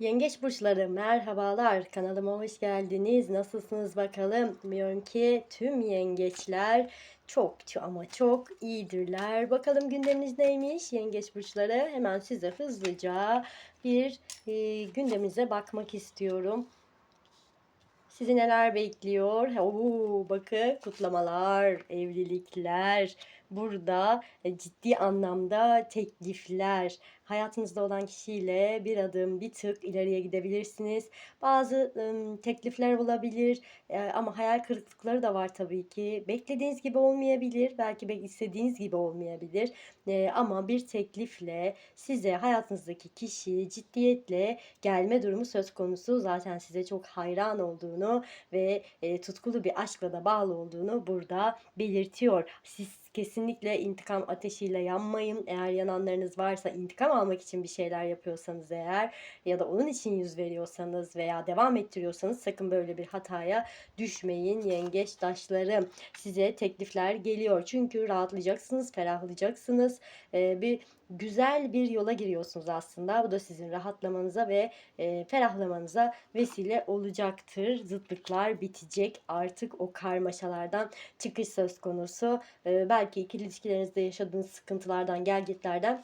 Yengeç burçları merhabalar kanalıma hoş geldiniz. Nasılsınız bakalım? Umuyorum ki tüm yengeçler çok ama çok iyidirler. Bakalım gündeminiz neymiş yengeç burçları? Hemen size hızlıca bir e, gündeminize bakmak istiyorum. Sizi neler bekliyor? Oo, bakın kutlamalar, evlilikler, burada e, ciddi anlamda teklifler, hayatınızda olan kişiyle bir adım, bir tık ileriye gidebilirsiniz. Bazı ım, teklifler olabilir e, ama hayal kırıklıkları da var tabii ki. Beklediğiniz gibi olmayabilir, belki bek- istediğiniz gibi olmayabilir. E, ama bir teklifle size hayatınızdaki kişi ciddiyetle gelme durumu söz konusu. Zaten size çok hayran olduğunu ve e, tutkulu bir aşkla da bağlı olduğunu burada belirtiyor. Siz kesinlikle intikam ateşiyle yanmayın. Eğer yananlarınız varsa intikam almak için bir şeyler yapıyorsanız eğer ya da onun için yüz veriyorsanız veya devam ettiriyorsanız sakın böyle bir hataya düşmeyin yengeç taşlarım. Size teklifler geliyor. Çünkü rahatlayacaksınız, ferahlayacaksınız. Ee, bir güzel bir yola giriyorsunuz aslında. Bu da sizin rahatlamanıza ve e, ferahlamanıza vesile olacaktır. Zıtlıklar bitecek. Artık o karmaşalardan çıkış söz konusu. Ee, belki ikili ilişkilerinizde yaşadığınız sıkıntılardan, gelgitlerden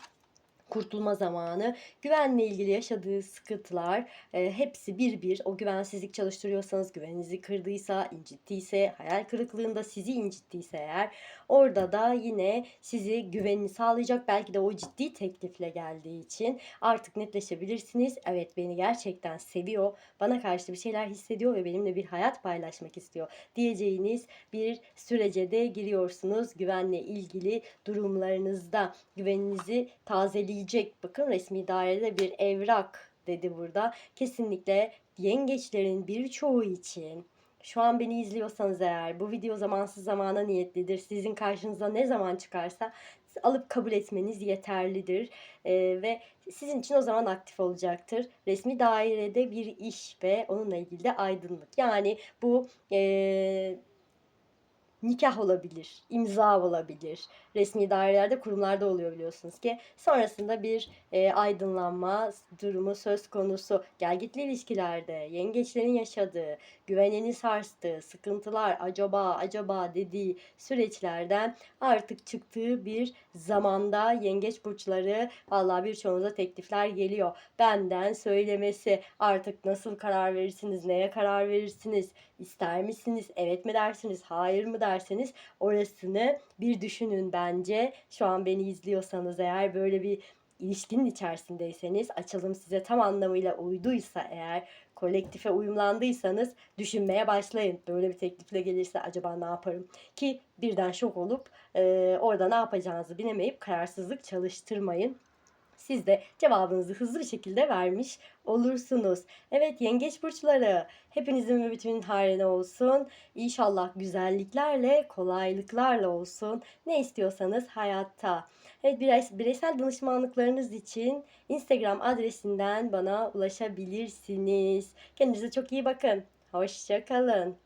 kurtulma zamanı. Güvenle ilgili yaşadığı sıkıntılar e, hepsi bir bir. O güvensizlik çalıştırıyorsanız, güveninizi kırdıysa, incittiyse, hayal kırıklığında sizi incittiyse eğer orada da yine sizi güvenini sağlayacak. Belki de o ciddi teklifle geldiği için artık netleşebilirsiniz. Evet beni gerçekten seviyor, bana karşı bir şeyler hissediyor ve benimle bir hayat paylaşmak istiyor diyeceğiniz bir sürece de giriyorsunuz. Güvenle ilgili durumlarınızda güveninizi tazeleyecek. Bakın resmi dairede bir evrak dedi burada. Kesinlikle yengeçlerin birçoğu için şu an beni izliyorsanız eğer bu video zamansız zamana niyetlidir. Sizin karşınıza ne zaman çıkarsa alıp kabul etmeniz yeterlidir. Ee, ve sizin için o zaman aktif olacaktır. Resmi dairede bir iş ve onunla ilgili de aydınlık. Yani bu ee, nikah olabilir, imza olabilir. Resmi dairelerde, kurumlarda oluyor biliyorsunuz ki. Sonrasında bir e, aydınlanma durumu söz konusu. Gelgitli ilişkilerde yengeçlerin yaşadığı, güvenini sarstığı, sıkıntılar acaba acaba dediği süreçlerden artık çıktığı bir zamanda yengeç burçları vallahi birçoğunuza teklifler geliyor. Benden söylemesi artık nasıl karar verirsiniz, neye karar verirsiniz, ister misiniz, evet mi dersiniz, hayır mı dersiniz orasını bir düşünün bence. Şu an beni izliyorsanız eğer böyle bir ilişkinin içerisindeyseniz açılım size tam anlamıyla uyduysa eğer kolektife uyumlandıysanız düşünmeye başlayın. Böyle bir teklifle gelirse acaba ne yaparım? Ki birden şok olup e, orada ne yapacağınızı bilemeyip kararsızlık çalıştırmayın. Siz de cevabınızı hızlı bir şekilde vermiş olursunuz. Evet yengeç burçları hepinizin ve bütün haline olsun. İnşallah güzelliklerle, kolaylıklarla olsun. Ne istiyorsanız hayatta. Evet bireysel danışmanlıklarınız için Instagram adresinden bana ulaşabilirsiniz. Kendinize çok iyi bakın. Hoşçakalın.